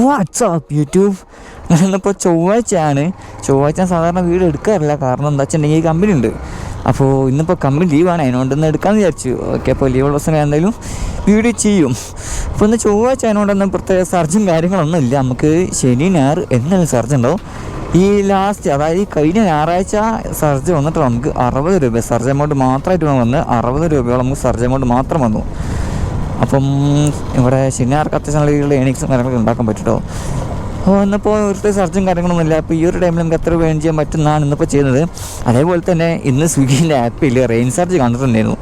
WhatsApp YouTube ഞാനിപ്പോൾ ചൊവ്വാഴ്ചയാണ്. ചൊവ്വാഴ്ച സാധാരണ വീട് എടുക്കാറില്ല. കാരണം എന്താ വെച്ചിട്ടുണ്ടെങ്കിൽ കമ്പനി ഉണ്ട്. അപ്പോൾ ഇന്നിപ്പോൾ കമ്പനി ലീവാണ് അതിനോണ്ട് ഒന്ന് എടുക്കാമെന്ന് വിചാരിച്ചു. ഓക്കെ അപ്പോൾ ലീവുള്ള ദിവസം എന്തായാലും വീഡിയോ ചെയ്യും. അപ്പോൾ ഇന്ന് ചൊവ്വാഴ്ച അതിനോടൊന്നും പ്രത്യേക സർജും കാര്യങ്ങളൊന്നും ഇല്ല. നമുക്ക് ശനി ഞായർ എന്നാലും സർജ് ഉണ്ടാവും. ഈ ലാസ്റ്റ് അതായത് ഈ കഴിഞ്ഞ ഞായറാഴ്ച സർജ് വന്നിട്ട് നമുക്ക് അറുപത് രൂപ. സർജ് എമൗണ്ട് മാത്രമായിട്ട് വന്ന് അറുപത് രൂപയോളം നമുക്ക് സർജ് എമൗണ്ട് മാത്രം വന്നു. അപ്പം ഇവിടെ ശനിയാർക്ക് അത്യാവശ്യം നല്ല രീതിയിലുള്ള ഏണിങ്സും കാര്യങ്ങളൊക്കെ ഉണ്ടാക്കാൻ പറ്റുമോ അപ്പോൾ ഇന്നിപ്പോൾ ഇവിടുത്തെ സർജും കാര്യങ്ങളൊന്നും ഇല്ല. അപ്പോൾ ഈ ഒരു ടൈമിൽ നമുക്ക് എത്ര വേണം ചെയ്യാൻ പറ്റുന്നതാണ് ഇന്നിപ്പോൾ ചെയ്യുന്നത്. അതേപോലെ തന്നെ ഇന്ന് സ്വിഗ്ഗിന്റെ ആപ്പിൽ റെയിൻ ചാർജ് കണ്ടിട്ടുണ്ടായിരുന്നു.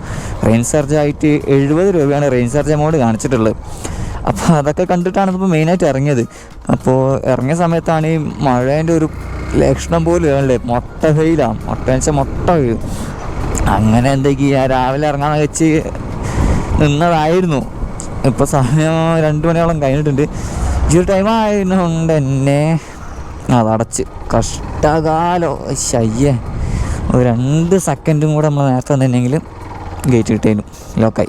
റെയിൻ ചാർജ് ആയിട്ട് എഴുപത് രൂപയാണ് റെയിൻ ചാർജ് എമൗണ്ട് കാണിച്ചിട്ടുള്ളത്. അപ്പോൾ അതൊക്കെ കണ്ടിട്ടാണ് ഇപ്പോൾ മെയിനായിട്ട് ഇറങ്ങിയത്. അപ്പോൾ ഇറങ്ങിയ സമയത്താണ് ഈ മഴേന്റെ ഒരു ലക്ഷണം പോലും അല്ലേ മൊട്ട വെയിലാണ് മൊട്ട വെച്ചാൽ മൊട്ട വെയിൽ അങ്ങനെ എന്തൊക്കെയാ? രാവിലെ ഇറങ്ങാൻ വെച്ച് നിന്നതായിരുന്നു. ഇപ്പോൾ സമയം രണ്ട് മണിയോളം കഴിഞ്ഞിട്ടുണ്ട്. ഈ ഒരു ടൈം ആയതുകൊണ്ട് തന്നെ അതടച്ച്. കഷ്ടകാലോ. ശയ്യേ ഒരു രണ്ട് സെക്കൻഡും കൂടെ നമ്മൾ നേരത്തെ വന്നിട്ടുണ്ടെങ്കിൽ ഗേറ്റ് കിട്ടേനും ലോക്കായി.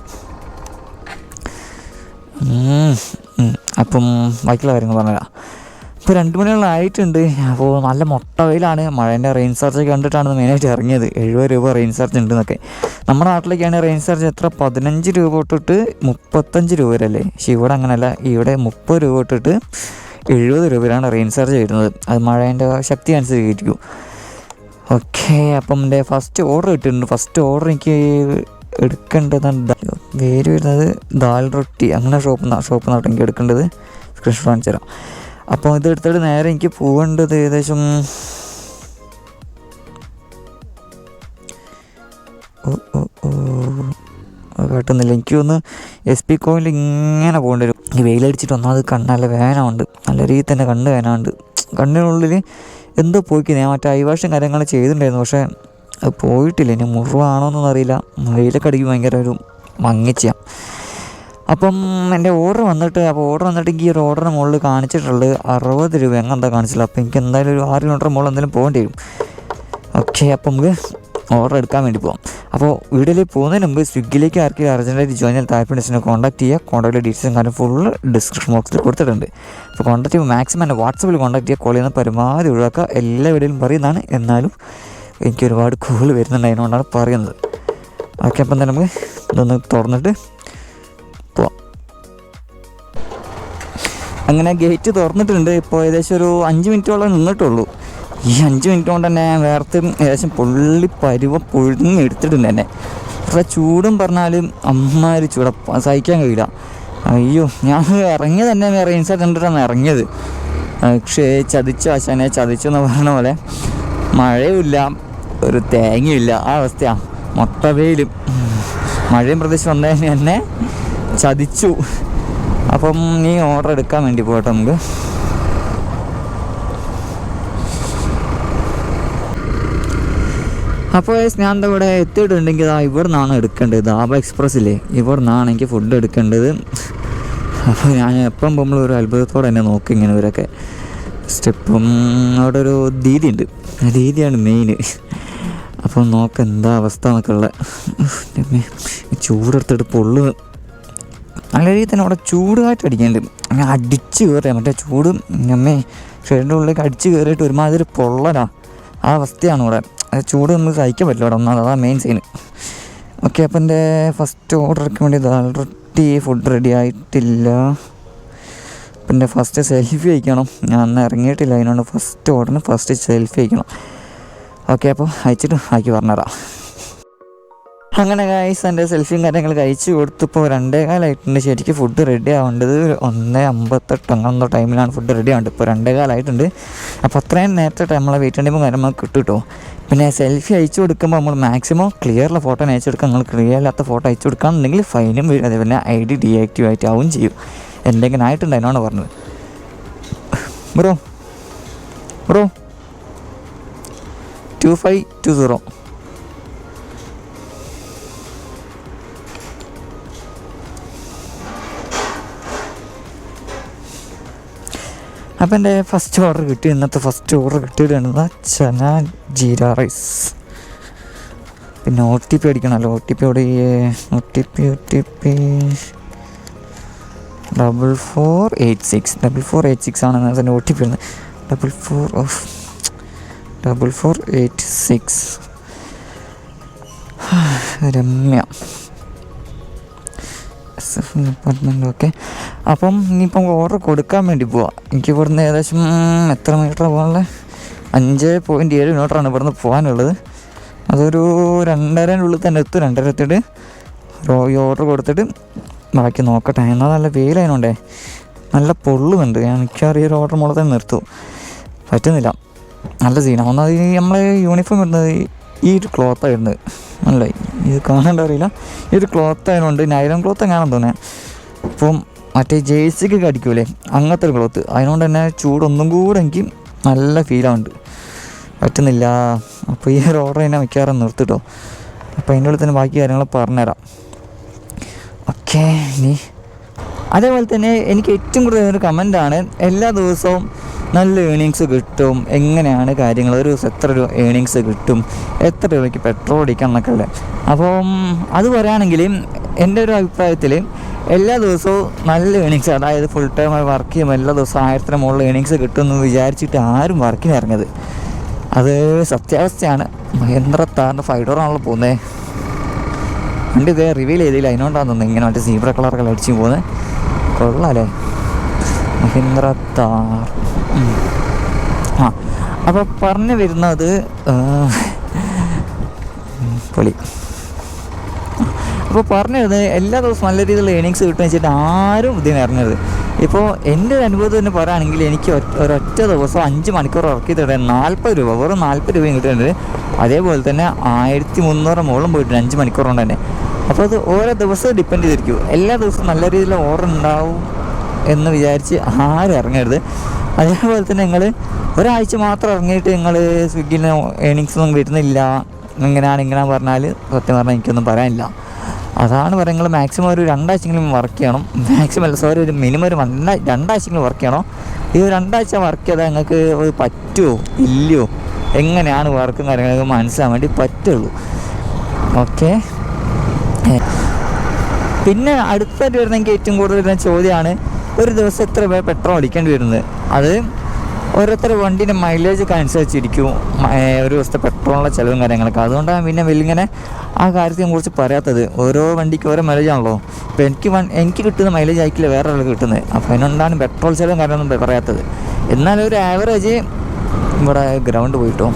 അപ്പം ബാക്കിയുള്ള കാര്യങ്ങൾ പറഞ്ഞുതരാം. ഇപ്പോൾ രണ്ട് മണികളായിട്ടുണ്ട് അപ്പോൾ നല്ല മുട്ട വെയിലാണ് മഴേന്റെ റെയിൻ ചാർജ് കണ്ടിട്ടാണ് മെയിനായിട്ട് ഇറങ്ങിയത് എഴുപത് രൂപ റെയിൻ ചാർജ് ഉണ്ട് എന്നൊക്കെ നമ്മുടെ നാട്ടിലേക്കാണ് റെയിൻ ചാർജ് എത്ര പതിനഞ്ച് രൂപ തൊട്ടിട്ട് മുപ്പത്തഞ്ച് രൂപ വരെ അല്ലേ പക്ഷേ ഇവിടെ അങ്ങനെയല്ല ഇവിടെ മുപ്പത് രൂപ തൊട്ടിട്ട് എഴുപത് രൂപയിലാണ് റെയിൻ ചാർജ് വരുന്നത് അത് മഴേന്റെ ശക്തി അനുസരിച്ചിരിക്കും ഓക്കെ അപ്പം എന്റെ ഫസ്റ്റ് ഓർഡർ കിട്ടിയിട്ടുണ്ട് ഫസ്റ്റ് ഓർഡർ എനിക്ക് എടുക്കേണ്ടതാണ് പേര് വരുന്നത് ദാൽ റൊട്ടി അങ്ങനെ ഷോപ്പ് ഷോപ്പ് നിന്നാണ് എനിക്ക് എടുക്കേണ്ടത് സ്ക്രീൻഷോട്ട് കാണിച്ചു തരാം അപ്പോൾ ഇത് എടുത്തിട്ട് നേരെ എനിക്ക് പോകേണ്ടത് ഏകദേശം കാട്ടുന്നില്ല എനിക്ക് ഒന്ന് എസ് പി കോയിൽ ഇങ്ങനെ പോകേണ്ടി വരും. ഈ വെയിലടിച്ചിട്ട് ഒന്നാമത് കണ്ണ് നല്ല വേനമുണ്ട് നല്ല രീതിയിൽ തന്നെ കണ്ണ് വേനമുണ്ട് കണ്ണിനുള്ളിൽ എന്തോ പോയിക്കുന്നത് ഞാൻ മറ്റേ ഐവാഷും കാര്യങ്ങൾ ചെയ്തിട്ടുണ്ടായിരുന്നു. പക്ഷേ അത് പോയിട്ടില്ല. ഇനി മുറിവാണോ എന്നൊന്നും അറിയില്ല. വെയിലൊക്കെ അടിക്കും ഭയങ്കര ഒരു മങ്ങിച്ചയാണ് അപ്പം എന്റെ ഓർഡർ വന്നിട്ട് അപ്പോൾ ഓർഡർ വന്നിട്ട് എനിക്ക് ഈ ഒരു ഓർഡറിന് മുകളിൽ കാണിച്ചിട്ടുള്ളത് അറുപത് രൂപ. എങ്ങനെന്താ കാണിച്ചില്ല. അപ്പോൾ എനിക്ക് എന്തായാലും ഒരു ആറ് കിലോമീറ്റർ മുകളിൽ എന്തെങ്കിലും പോകേണ്ടി വരും. ഓക്കെ അപ്പം നമുക്ക് ഓർഡർ എടുക്കാൻ വേണ്ടി പോകാം അപ്പോൾ വീഡിയോയിൽ പോകുന്നതിന് മുമ്പ് സ്വിഗ്ഗിയിലേക്ക് ആർക്കും അർജന്റായിട്ട് ജോയിൻ ചെയ്യാൻ താല്പര്യം കോൺടാക്ട് ചെയ്യുക. കോൺടാക്ട് ഡീറ്റെയിൽസും കാര്യം ഫുള്ള് ഡിസ്ക്രിപ്ഷൻ ബോക്സിൽ കൊടുത്തിട്ടുണ്ട്. അപ്പോൾ കോൺടാക്ട് ചെയ്യുമ്പോൾ മാക്സിമം എന്നെ വാട്സപ്പിൽ കോൺടാക്ട് ചെയ്യുക. കോൾ ചെയ്യുന്ന പരമാവധി ഒഴിവാക്കുക. എല്ലാ വീഡിയോയിലും പറയുന്നതാണ്. എന്നാലും എനിക്ക് ഒരുപാട് കോൾ വരുന്നുണ്ട്. അതിനുകൊണ്ടാണ് പറയുന്നത്. ഓക്കെ അപ്പം തന്നെ നമുക്ക് ഇതൊന്ന് തുറന്നിട്ട് പോവാം. അങ്ങനെ ഗേറ്റ് തുറന്നിട്ടുണ്ട്. ഇപ്പോൾ ഏകദേശം ഒരു അഞ്ച് മിനിറ്റോളം നിന്നിട്ടുള്ളൂ. ഈ അഞ്ച് മിനിറ്റ് കൊണ്ട് തന്നെ വേർത്ത് ഏകദേശം പുള്ളി പരുവ പൊഴിഞ്ഞ് എടുത്തിട്ടുണ്ട് എന്നെ. അത്ര ചൂടും പറഞ്ഞാലും അമ്മാതിരി ചൂട. സഹിക്കാൻ കഴിയില്ല. അയ്യോ ഞാൻ ഇറങ്ങിയത് തന്നെ റെയിൻസൈഡ് കണ്ടിട്ടാണ് ഇറങ്ങിയത്. പക്ഷേ ചതിച്ചു ആശാനെ ചതിച്ചു എന്ന് പറഞ്ഞ പോലെ മഴയുമില്ല ഒരു തേങ്ങയില്ല ആ അവസ്ഥയാണ് മൊട്ട മഴയും പ്രദേശം വന്നതിന് തന്നെ ചതിച്ചു. അപ്പം നീ ഓർഡർ എടുക്കാൻ വേണ്ടി പോകട്ടെ നമുക്ക്. അപ്പോൾ ഞാൻ എന്താ ഇവിടെ എത്തിയിട്ടുണ്ടെങ്കിൽ ഇതാ ഇവിടെ നിന്നാണ് എടുക്കേണ്ടത് ദാബ എക്സ്പ്രസ്സില്ലേ ഇവിടെ നിന്നാണ് എനിക്ക് ഫുഡ് എടുക്കേണ്ടത്. അപ്പോൾ ഞാൻ എപ്പം പോകുമ്പോൾ ഒരു അത്ഭുതത്തോടെ തന്നെ നോക്കി ഇങ്ങനെ ഇവരൊക്കെ. സ്റ്റെപ്പും അവിടെ ഒരു ദീദി ഉണ്ട് ആ ദീദിയാണ് മെയിൻ അപ്പം നോക്ക് എന്താ അവസ്ഥ എന്നൊക്കെ ഉള്ള. ചൂടെടുത്തിട്ട് പൊള്ളു നല്ല രീതിയിൽ തന്നെ അവിടെ ചൂട് അടിക്കാനുണ്ട് അങ്ങനെ അടിച്ച് കയറിയാൽ മറ്റേ ചൂട് നമ്മെ ഷെഡിന്റെ ഉള്ളിലേക്ക് അടിച്ച് കയറിയിട്ട് ഒരുമാതിരി പൊള്ളലാ. ആ അവസ്ഥയാണ് ഇവിടെ. ചൂട് നമുക്ക് സഹിക്കാൻ പറ്റില്ല ഇവിടെ ഒന്നാമത് അതാണ് മെയിൻ സീന് ഓക്കെ അപ്പം എന്റെ ഫസ്റ്റ് ഓർഡർക്ക് വേണ്ടി റൊട്ടി ഫുഡ് റെഡി ആയിട്ടില്ല. അപ്പം എന്റെ ഫസ്റ്റ് സെൽഫി അയക്കണം. ഞാൻ അന്ന് ഇറങ്ങിയിട്ടില്ല. അതിനോട് ഫസ്റ്റ് ഓർഡറിന് ഫസ്റ്റ് സെൽഫി അയക്കണം. ഓക്കെ അപ്പോൾ അയച്ചിട്ട് ആക്കി പറഞ്ഞുതരാം. അങ്ങനെ ഗൈസ് എന്റെ സെൽഫിയും കാര്യങ്ങളൊക്കെ കൊടുത്തു കൊടുത്തപ്പോൾ രണ്ടേ കാലമായിട്ടുണ്ട് ശരിക്കും ഫുഡ് റെഡി ആവേണ്ടത് ഒന്ന് അമ്പത്തെട്ട് അങ്ങനെ എന്തോ ടൈമിലാണ് ഫുഡ് റെഡി ആവേണ്ടത്. ഇപ്പോൾ രണ്ടേ കാലമായിട്ടുണ്ട് അപ്പോൾ അത്രയും നേരത്തെ നമ്മളെ വെയിറ്റ് ചെയ്യുമ്പോൾ കാര്യം നമുക്ക് കിട്ടും കേട്ടോ പിന്നെ സെൽഫി അയച്ചു കൊടുക്കുമ്പോൾ നമ്മൾ മാക്സിമം ക്ലിയറുള്ള ഫോട്ടോ അയച്ചു കൊടുക്കുക നിങ്ങൾ ക്ലിയർ അല്ലാത്ത ഫോട്ടോ അയച്ചു കൊടുക്കുകയാണെന്നുണ്ടെങ്കിൽ ഫൈനും വരും. അതേപോലെ ഐ ഡി ഡീആക്റ്റീവ് ആയിട്ട് ആവും ചെയ്യും. എന്തെങ്കിലും ആയിട്ടുണ്ട് അതിനാണ് പറഞ്ഞത്. Bro bro two five two zero അപ്പം എന്റെ ഫസ്റ്റ് ഓർഡർ കിട്ടി. ഇന്നത്തെ ഫസ്റ്റ് ഓർഡർ കിട്ടിയിട്ടുണ്ട് ചന ജീര റൈസ് പിന്നെ ഒ ടി പി അടിക്കണമല്ലോ. ഒ ടി പി അവിടെ O T P O T P double four eight six double four eight six ആണ് അതിന്റെ ഒ ടി പി വരുന്നത് double four of double four eight six Ramya. Department okay അപ്പം ഇനിയിപ്പം order കൊടുക്കാൻ വേണ്ടി പോവാം. എനിക്ക് ഇവിടുന്ന് ഏകദേശം എത്ര മീറ്ററാണ് പോകാനുള്ളത്? അഞ്ച് പോയിന്റ് ഏഴ് മീറ്ററാണ് ഇവിടുന്ന് പോകാനുള്ളത്. അതൊരു രണ്ടരന്റെ ഉള്ളിൽ തന്നെ എത്തും. രണ്ടര എത്തിയിട്ട് ഈ ഓർഡർ കൊടുത്തിട്ട് ബാക്കി നോക്കട്ടെ. എന്നാൽ നല്ല വെയിലതിനുണ്ടേ നല്ല പൊള്ളുന്നുണ്ട്. ഞാൻ മിക്കവാറും ഈ ഒരു ഓർഡർ മുകളിൽ തന്നെ നിർത്തും. പറ്റുന്നില്ല. നല്ല സീനാണ് ഒന്നാമത് ഈ നമ്മളെ യൂണിഫോം ഇടുന്നത് ഈ- ഒരു ക്ലോത്താണ് ഇടുന്നത്. അല്ല ഇത് കാണേണ്ട അറിയില്ല. ഈ ഒരു ക്ലോത്ത് ആയതുകൊണ്ട് നൈലം ക്ലോത്ത് എങ്ങനെയാണെന്ന് തോന്നുന്നത് അപ്പം മറ്റേ ജേഴ്സിക്ക് കടിക്കൂലേ അങ്ങനത്തെ ഒരു ക്ലോത്ത് അതിനോണ്ട് തന്നെ ചൂടൊന്നും കൂടെ എനിക്ക് നല്ല ഫീലാവുന്നുണ്ട് പറ്റുന്നില്ല. അപ്പോൾ ഈ ഒരു ഓർഡർ തന്നെ മിക്കവാറും നിർത്തിട്ടോ അപ്പോൾ അതിന്റെ ഉള്ളിൽ തന്നെ ബാക്കി കാര്യങ്ങൾ പറഞ്ഞുതരാം. ഓക്കെ നീ അതേപോലെ തന്നെ എനിക്ക് ഏറ്റവും കൂടുതൽ ഒരു കമന്റാണ് എല്ലാ ദിവസവും നല്ല ഏണിങ്സ് കിട്ടും. എങ്ങനെയാണ് കാര്യങ്ങൾ? ഒരു ദിവസം എത്ര രൂപ ഏണിങ്സ് കിട്ടും? എത്ര രൂപയ്ക്ക് പെട്രോൾ അടിക്കാം എന്നൊക്കെ ഉള്ളത് അപ്പം അത് പറയുകയാണെങ്കിൽ എന്റെ ഒരു അഭിപ്രായത്തിൽ എല്ലാ ദിവസവും നല്ല ഏണിങ്സ് അതായത് ഫുൾ ടൈം വർക്ക് ചെയ്യുമ്പോൾ എല്ലാ ദിവസവും ആയിരത്തിന് മുകളിൽ ഏണിങ്സ് കിട്ടുമെന്ന് വിചാരിച്ചിട്ട് ആരും വർക്കിന് ഇറങ്ങിയത് അത് സത്യാവസ്ഥയാണ്. മഹേന്ദ്ര താറിന്റെ ആണല്ലോ പോകുന്നത് വണ്ടി ഇതേ റിവീൽ ചെയ്തില്ല. അതിനോണ്ടാണ് ഇങ്ങനെ മറ്റേ സീബ്ര കളറൊക്കെ അടിച്ചു പോകുന്നത് കൊള്ളാല്ലേ മഹേന്ദ്ര താർ. ആ അപ്പോൾ പറഞ്ഞു വരുന്നത് പൊളി അപ്പോൾ പറഞ്ഞത് എല്ലാ ദിവസവും നല്ല രീതിയിലുള്ള ഏണിങ്സ് കിട്ടും വെച്ചിട്ട് ആരും ഇതിന് ഇറങ്ങരുത്. ഇപ്പോൾ എന്റെ ഒരു അനുഭവം തന്നെ പറയുകയാണെങ്കിൽ എനിക്ക് ഒരൊറ്റ ദിവസം അഞ്ച് മണിക്കൂർ ഇറക്കി തരാൻ നാൽപ്പത് രൂപ വെറും നാൽപ്പത് രൂപയും കിട്ടുന്നുണ്ട് അതേപോലെ തന്നെ ആയിരത്തി മുന്നൂറ് മുകളിലും പോയിട്ടുണ്ട് അഞ്ച് മണിക്കൂർ കൊണ്ട് തന്നെ. അപ്പോൾ അത് ഓരോ ദിവസവും ഡിപ്പെൻഡ് ചെയ്തിരിക്കും. എല്ലാ ദിവസവും നല്ല രീതിയിൽ ഓർഡർ ഉണ്ടാവും എന്ന് വിചാരിച്ച് ആരും ഇറങ്ങരുത്. അതേപോലെ തന്നെ നിങ്ങൾ ഒരാഴ്ച മാത്രം ഇറങ്ങിയിട്ട് നിങ്ങൾ സ്വിഗ്ഗിയിൽ ഏണിങ്സ് ഒന്നും വരുന്നില്ല ഇങ്ങനെയാണ് ഇങ്ങനെ പറഞ്ഞാൽ സത്യം പറഞ്ഞാൽ എനിക്കൊന്നും പറയാനില്ല. അതാണ് പറയുന്നത് നിങ്ങൾ മാക്സിമം ഒരു രണ്ടാഴ്ചയെങ്കിലും വർക്ക് ചെയ്യണം. മാക്സിമം അല്ല സോറി ഒരു മിനിമം ഒരു രണ്ടാ രണ്ടാഴ്ചയെങ്കിലും വർക്ക് ചെയ്യണം? ഈ രണ്ടാഴ്ച വർക്ക് ചെയ്താൽ നിങ്ങൾക്ക് പറ്റുമോ ഇല്ലയോ? എങ്ങനെയാണ് വർക്കും കാര്യങ്ങളൊക്കെ മനസ്സിലാൻ വേണ്ടി പറ്റുള്ളൂ. ഓക്കെ പിന്നെ അടുത്തായിട്ട് വരുന്ന എനിക്ക് ഏറ്റവും കൂടുതൽ വരുന്ന ചോദ്യമാണ് ഒരു ദിവസം എത്ര പേർ പെട്രോൾ അടിക്കേണ്ടി വരുന്നത്? അത് ഓരോരുത്തർ വണ്ടീന്റെ മൈലേജ് ഒക്കെ അനുസരിച്ചിരിക്കും ഒരു ദിവസത്തെ പെട്രോളിന്റെ ചിലവും കാര്യങ്ങളൊക്കെ. അതുകൊണ്ടാണ് പിന്നെ വലിയങ്ങനെ ആ കാര്യത്തെ കുറിച്ച് പറയാത്തത്. ഓരോ വണ്ടിക്ക് ഓരോ മൈലേജാണല്ലോ ഇപ്പോൾ എനിക്ക് എനിക്ക് കിട്ടുന്ന മൈലേജ് ആയിക്കില്ല വേറെ ആൾക്ക് കിട്ടുന്നത്. അപ്പോൾ അതിനൊണ്ടാണ് പെട്രോൾ ചിലവും കാര്യമൊന്നും പറയാത്തത്. എന്നാലും ഒരു ആവറേജ് ഇവിടെ ഗ്രൗണ്ട് പോയിട്ടോ.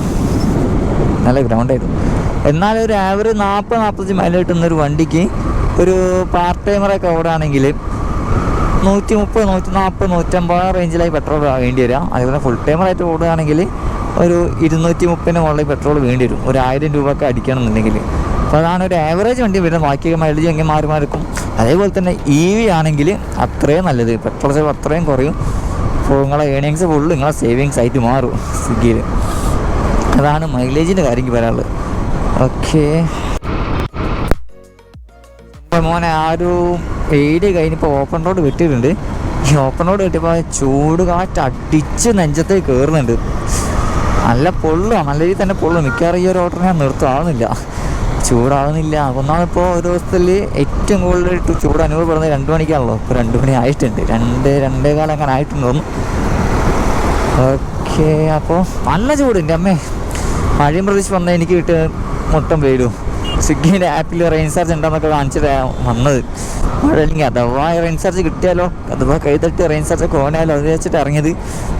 നല്ല ഗ്രൗണ്ടായിരുന്നു എന്നാൽ ഒരു ആവറേജ് നാൽപ്പത് നാൽപ്പത്തഞ്ച് മൈലേജ് കിട്ടുന്ന ഒരു വണ്ടിക്ക് ഒരു പാർട്ട് ടൈമറൊക്കെ ഓടാണെങ്കിൽ നൂറ്റി മുപ്പത് നൂറ്റി നാൽപ്പത് നൂറ്റമ്പത് റേഞ്ചിലായി പെട്രോൾ വേണ്ടി വരിക അതുപോലെ ഫുൾ ടൈമറായിട്ട് ഓടുകയാണെങ്കിൽ ഒരു ഇരുന്നൂറ്റി മുപ്പതിന് മുകളിൽ പെട്രോൾ വേണ്ടി വരും. ഒരു ആയിരം രൂപ ഒക്കെ അടിക്കണം എന്നുണ്ടെങ്കിൽ അപ്പോൾ അതാണ് ഒരു ആവറേജ് വണ്ടി വരുന്നത് ബാക്കി മൈലേജ് എങ്ങനെ മാറി മാറിക്കും അതേപോലെ തന്നെ ഇ വി ആണെങ്കിൽ അത്രയും നല്ലത്. പെട്രോൾ ചെലവ് അത്രയും കുറയും. അപ്പോൾ നിങ്ങളെ ഏണിങ്സ് ഫുള്ള് നിങ്ങളെ സേവിങ്സ് ആയിട്ട് മാറും സ്വിഗ്ഗിയിൽ. അതാണ് മൈലേജിന്റെ കാര്യം പറയാനുള്ളത്. ഓക്കെ മോനെ ആ ഒരു ഏരിയ കഴിഞ്ഞപ്പോൾ ഓപ്പൺ റോഡ് കിട്ടിയിട്ടുണ്ട് ഈ ഓപ്പൺ റോഡ് കിട്ടിയപ്പോൾ ചൂട് കാറ്റ് അടിച്ച് നെഞ്ചത്തേക്ക് കയറുന്നുണ്ട് നല്ല പൊള്ളുക നല്ല രീതിയിൽ തന്നെ പൊള്ളു മിക്കവാറും ഈ ഒരു ഓർഡർ ഞാൻ നിർത്താവുന്നില്ല ചൂടാവുന്നില്ല. ഒന്നാമിപ്പോൾ ഒരു ദിവസത്തിൽ ഏറ്റവും കൂടുതൽ ചൂട് അനുഭവപ്പെടുന്നത് രണ്ട് മണിക്കാണല്ലോ. ഇപ്പോൾ രണ്ട് മണി ആയിട്ടുണ്ട്. രണ്ട് രണ്ടേ കാലം അങ്ങനെ ആയിട്ടുണ്ട് തോന്നുന്നു. ഓക്കെ അപ്പോൾ നല്ല ചൂടുണ്ട്. അമ്മേ മഴയും പ്രതീക്ഷിച്ച് വന്നാൽ എനിക്ക് കിട്ടിയ മൊത്തം പേരും സ്വിഗ്ഗിന്റെ ആപ്പിൽ റെയിൻ ചാർജ് ഉണ്ടെന്നൊക്കെ കാണിച്ചിട്ടാണ് വന്നത്. അല്ലെങ്കിൽ അഥവാ റെയിൻ ചാർജ് കിട്ടിയാലോ? അഥവാ കൈ തട്ടി റെയിൻ ചാർജ് ഒക്കെ ഓണായാലോ? അത് വെച്ചിട്ട് ഇറങ്ങിയത്.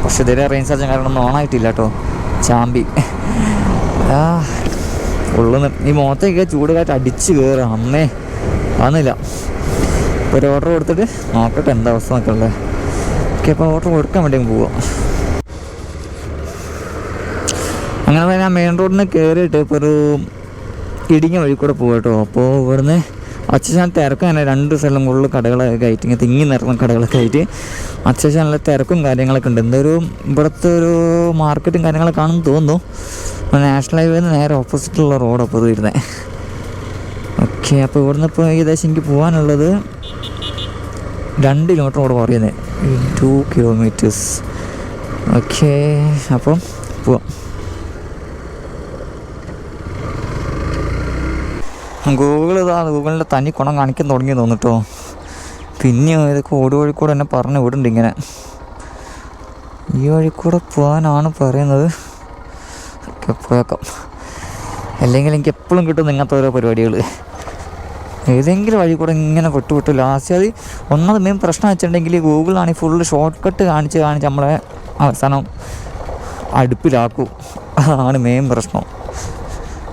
പക്ഷെ ഇതുവരെ റെയിൻ ചാർജ് കാരണം ഒന്നും ഓണായിട്ടില്ല കേട്ടോ. ചാമ്പി. ആ ഉള്ളുന്ന് ഈ മുഖത്തേക്ക് ചൂട് കാറ്റ് അടിച്ച് കയറുക അമ്മേ വന്നില്ല ഒരു ഓർഡർ കൊടുത്തിട്ട് നോക്കട്ടെ എന്താ അവസ്ഥ അല്ലേ ഓക്കെ അപ്പോൾ ഓർഡർ കൊടുക്കാൻ വേണ്ടി പോവാം. അങ്ങനെ തന്നെ മെയിൻ റോഡിൽ നിന്ന് കയറിയിട്ട് ഇപ്പോൾ ഒരു ഇടിഞ്ഞ വഴി കൂടെ പോകും അപ്പോൾ ഇവിടുന്ന് അച്ഛശാൻ തിരക്കും തന്നെ. രണ്ട് സ്ഥലം കൂടുതൽ കടകളൊക്കെ ആയിട്ട് ഇങ്ങനെ തിങ്ങി നിറഞ്ഞ കടകളൊക്കെ ആയിട്ട് അച്ഛശാനിലെ നല്ല തിരക്കും കാര്യങ്ങളൊക്കെ ഉണ്ട്. എന്തൊരു ഇവിടുത്തെ ഒരു മാർക്കറ്റും കാര്യങ്ങളൊക്കെ ആണെന്ന് തോന്നുന്നു. നാഷണൽ ഹൈവേന്ന് നേരെ ഓപ്പോസിറ്റുള്ള റോഡ് അപ്പോൾ വരുന്നത് ഓക്കെ അപ്പോൾ ഇവിടുന്ന് ഇപ്പോൾ ഏകദേശം എനിക്ക് പോകാനുള്ളത് രണ്ട് കിലോമീറ്റർ റോഡ് കുറയുന്നത് ടു കിലോമീറ്റേഴ്സ് ഓക്കെ അപ്പം പോവാം. ഗൂഗിൾ ഇതാ ഗൂഗിളിന്റെ തനി കുണം കാണിക്കാൻ തുടങ്ങി തോന്നിട്ടോ. പിന്നെ ഇത് കോടി വഴി കൂടെ എന്നെ പറഞ്ഞു വിടുന്നുണ്ട് ഇങ്ങനെ. ഈ വഴി കൂടെ പോകാനാണ് പറയുന്നത്. പോയേക്കാം. അല്ലെങ്കിൽ എനിക്ക് എപ്പോഴും കിട്ടും ഇങ്ങനത്തെ ഓരോ പരിപാടികൾ ഏതെങ്കിലും വഴി കൂടെ ഇങ്ങനെ വിട്ടു വിട്ടു. ലാസ്റ്റ് അത് ഒന്നത് മെയിൻ പ്രശ്നം വെച്ചിട്ടുണ്ടെങ്കിൽ ഗൂഗിളാണെങ്കിൽ ഫുള്ള് ഷോർട്ട് കട്ട് കാണിച്ച് കാണിച്ച് നമ്മളെ അവസാനം അടുപ്പിലാക്കും. അതാണ് മെയിൻ പ്രശ്നം.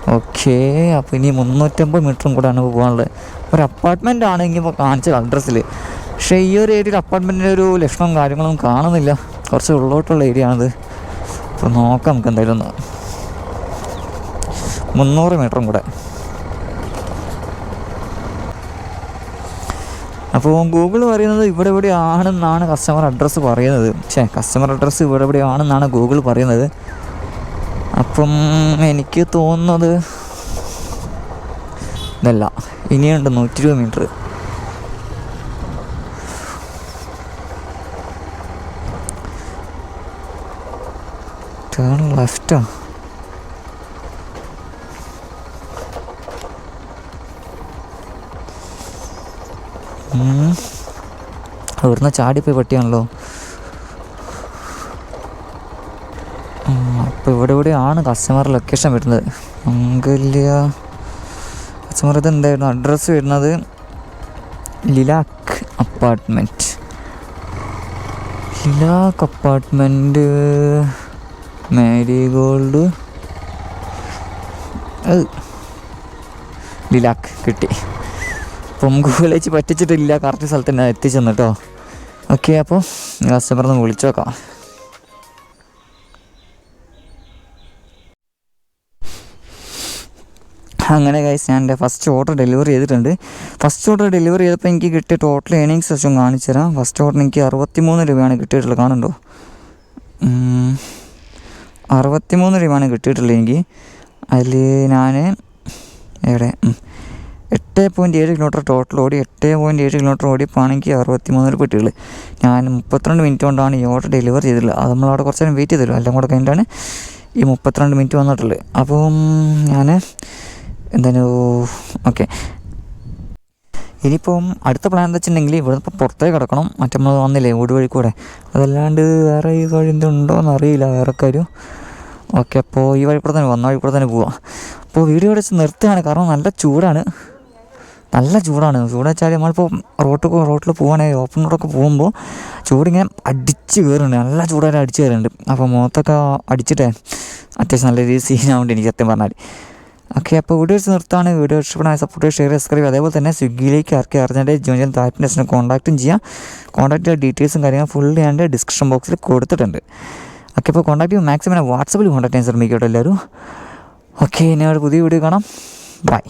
ഓക്കെ അപ്പോൾ ഇനി മുന്നൂറ്റമ്പത് മീറ്ററും കൂടെയാണ് പോകാനുള്ളത്. ഒരു അപ്പാർട്ട്മെന്റ് ആണ് ഇപ്പോൾ കാണിച്ചത് അഡ്രസ്സിൽ പക്ഷേ ഈ ഒരു ഏരിയയിൽ അപ്പാർട്ട്മെന്റിന്റെ ഒരു ലക്ഷണവും കാര്യങ്ങളും കാണുന്നില്ല. കുറച്ച് ഉള്ളോട്ടുള്ള ഏരിയ ആണിത്. അപ്പോൾ നോക്കാം നമുക്ക് എന്തായാലും ഒന്ന്. മുന്നൂറ് മീറ്ററും കൂടെ. അപ്പോൾ ഗൂഗിൾ പറയുന്നത് ഇവിടെ ഇവിടെ ആണെന്നാണ് കസ്റ്റമർ അഡ്രസ്സ് പറയുന്നത്. പക്ഷേ കസ്റ്റമർ അഡ്രസ്സ് ഇവിടെ ഇവിടെ ആണെന്നാണ് ഗൂഗിൾ പറയുന്നത്. അപ്പം എനിക്ക് തോന്നുന്നത് ഇതല്ല. ഇനിയുണ്ട് നൂറ്റി ഇരുപത് മീറ്റർ ടേൺ ലെഫ്റ്റാ ഇവിടുന്ന് ചാടിപ്പോയി പട്ടിയാണല്ലോ. അപ്പോൾ ഇവിടെ ഇവിടെയാണ് കസ്റ്റമർ ലൊക്കേഷൻ വരുന്നത്. അങ്കല്യ. കസ്റ്റമർ ഇത് എന്തായിരുന്നു? അഡ്രസ്സ് വരുന്നത് lilac apartment lilac apartment marigold lilac കിട്ടി. അപ്പം ഗൂഗിളേച്ച് പറ്റിച്ചിട്ടില്ല. കറക്റ്റ് സ്ഥലത്ത് തന്നെ എത്തിച്ചെന്ന് കേട്ടോ. ഓക്കെ അപ്പോൾ കസ്റ്റമർ ഒന്ന് വിളിച്ചു നോക്കാം. അങ്ങനെ ഗൈസ് ഞാൻ എന്റെ ഫസ്റ്റ് ഓർഡർ ഡെലിവറി ചെയ്തിട്ടുണ്ട്. ഫസ്റ്റ് ഓർഡർ ഡെലിവറി ചെയ്തപ്പോൾ എനിക്ക് കിട്ടിയ ടോട്ടൽ ഏണിങ്സ് വെച്ചും കാണിച്ചു തരാം. ഫസ്റ്റ് ഓർഡർ എനിക്ക് അറുപത്തിമൂന്ന് രൂപയാണ് കിട്ടിയിട്ടുള്ളത്. കാണുന്നുണ്ടോ? അറുപത്തി അറുപത്തിമൂന്ന് രൂപയാണ് കിട്ടിയിട്ടുള്ളത് എനിക്ക്. അതിൽ ഞാൻ എവിടെ? എട്ട് പോയിന്റ് ഏഴ് കിലോമീറ്റർ ടോട്ടൽ ഓടി എട്ട് പോയിന്റ് ഏഴ് കിലോമീറ്റർ ഓടിയപ്പോൾ എനിക്ക് അറുപത്തിമൂന്ന് രൂപ കിട്ടിയുള്ളൂ ഞാൻ മുപ്പത്തിരണ്ട് മിനിറ്റ് കൊണ്ടാണ് ഈ ഓർഡർ ഡെലിവർ ചെയ്തിട്ടുള്ളത്. അത് നമ്മളവിടെ കുറച്ച് നേരം വെയിറ്റ് ചെയ്തല്ലോ എല്ലാം കൂടെ കഴിഞ്ഞിട്ടാണ് ഈ മുപ്പത്തിരണ്ട് മിനിറ്റ് വന്നിട്ടുള്ളത്. അപ്പം ഞാൻ എന്താണ് ഓക്കെ. ഇനിയിപ്പം അടുത്ത പ്ലാൻ എന്താ വെച്ചിട്ടുണ്ടെങ്കിൽ ഇവിടെ ഇപ്പോൾ പുറത്തേക്ക് കിടക്കണം. മറ്റേ നമ്മൾ വന്നില്ലേ ഓട് വഴി കൂടെ. അതല്ലാണ്ട് വേറെ ഈ വഴി എന്തുണ്ടോ എന്നറിയില്ല വേറെ കാര്യം. ഓക്കെ അപ്പോൾ ഈ വഴി കൂടെ തന്നെ വന്ന വഴി തന്നെ പോവാം. അപ്പോൾ വീഡിയോ വെച്ച് നിർത്തുകയാണ്. കാരണം നല്ല ചൂടാണ്. നല്ല ചൂടാണ്. ചൂട് വെച്ചാൽ നമ്മളിപ്പോൾ റോട്ടിൽ റോട്ടിൽ പോകുകയാണെങ്കിൽ ഓപ്പൺ റോഡൊക്കെ പോകുമ്പോൾ ചൂടിങ്ങനെ അടിച്ച് കയറുന്നുണ്ട് നല്ല ചൂടായിട്ട് അടിച്ച് കയറുന്നുണ്ട് അപ്പോൾ മുഖത്തൊക്കെ അടിച്ചിട്ടേ അത്യാവശ്യം നല്ല രീതിയിൽ എനിക്ക് സത്യം പറഞ്ഞാൽ ഓക്കെ അപ്പോൾ വീഡിയോസ് നിർത്താണ് വീഡിയോ ഇഷ്ടപ്പെടാൻ സപ്പോർട്ട് ഷെയർ സബ്സ്ക്രൈബ് അതേപോലെ തന്നെ സ്വിഗ്ഗിയിലേക്ക് ആർക്കെ അറിഞ്ഞിട്ട് ജോയിൻ ചെയ്യാൻ താല്പര്യം കോൺടാക്റ്റും ചെയ്യാം. കോൺടാക്റ്റ് ഡീറ്റെയിൽസും കാര്യങ്ങളും ഫുൾ ഞാൻ ഡിസ്ക്രിപ്ഷൻ ബോക്സിൽ കൊടുത്തിട്ടുണ്ട്. ഓക്കെ അപ്പോൾ കോൺടാക്ട് ചെയ്യും. മാക്സിമം വാട്സപ്പിൽ കോൺടാക്ട് ചെയ്യാൻ ശ്രമിക്കട്ടെ എല്ലാവരും. ഓക്കെ ഇനി ഒരു പുതിയ വീഡിയോ കാണാം. ബൈ